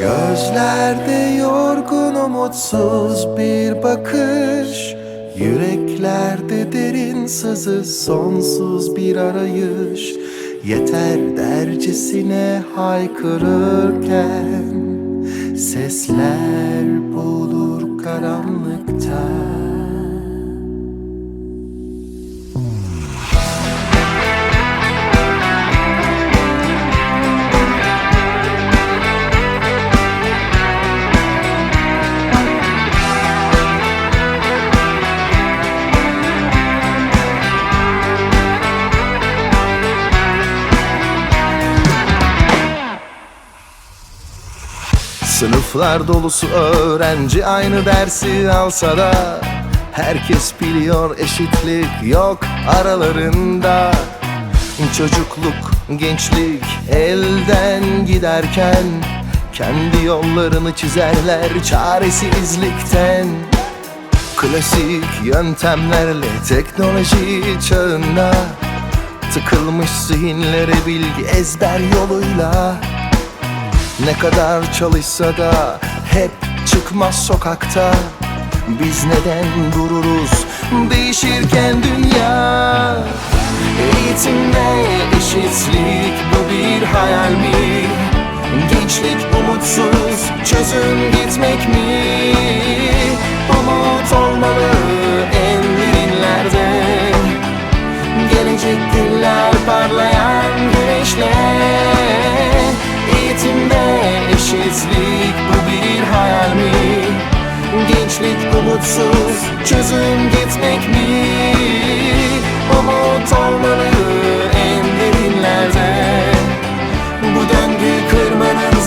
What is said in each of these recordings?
Gözlerde yorgun umutsuz bir bakış. Yüreklerde derin sızı sonsuz bir arayış. Yeter dercesine haykırırken Sesler boğulur karanlıkta Sınıflar dolusu öğrenci aynı dersi alsa da Herkes biliyor eşitlik yok aralarında. Çocukluk, gençlik elden giderken Kendi yollarını çizerler çaresizlikten. Klasik yöntemlerle teknoloji çağında Tıkılmış zihinlere bilgi ezber yoluyla ne kadar çalışsa da hep çıkmaz sokakta Biz neden dururuz değişirken dünya Eğitimde eşitlik bu bir hayal mi? Gençlik umutsuz çözüm gitmek mi?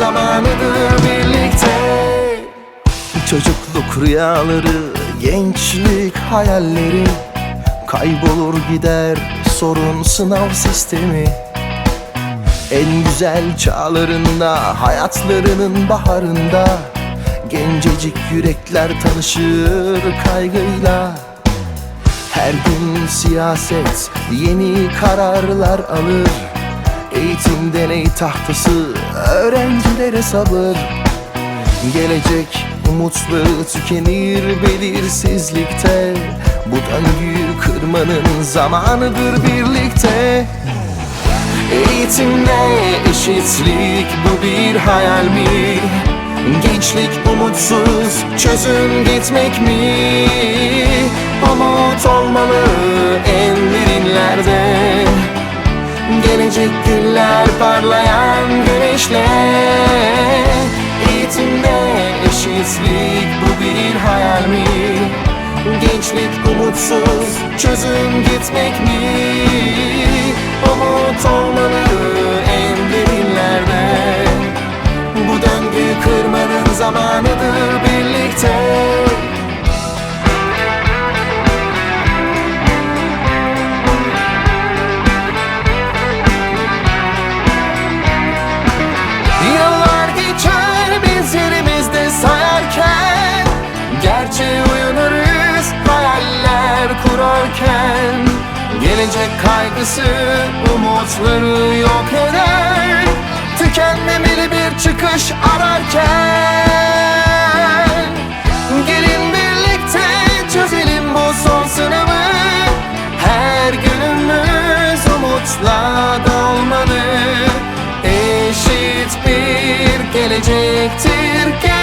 Zamanıdır birlikte. Çocukluk rüyaları, gençlik hayalleri. Kaybolur gider sorun sınav sistemi. En güzel çağlarında hayatlarının baharında. Gencecik yürekler tanışır kaygıyla. Her gün siyaset yeni kararlar alır Eğitim deney tahtası öğrencilere sabır Gelecek umutları tükenir belirsizlikte Bu döngüyü kırmanın zamanıdır birlikte Eğitimde eşitlik bu bir hayal mi? Gençlik umutsuz çözüm gitmek mi? Umut olmalı en derinlerde parlayan güneşle Eğitimde eşitlik bu bir hayal mi? Gençlik umutsuz çözüm gitmek mi? Kurarken Gelecek kaygısı umutları yok eder. Tükenmemeli bir çıkış ararken Gelin birlikte çözelim bu son sınavı. Her günümüz umutla dolmalı. Eşit bir gelecektir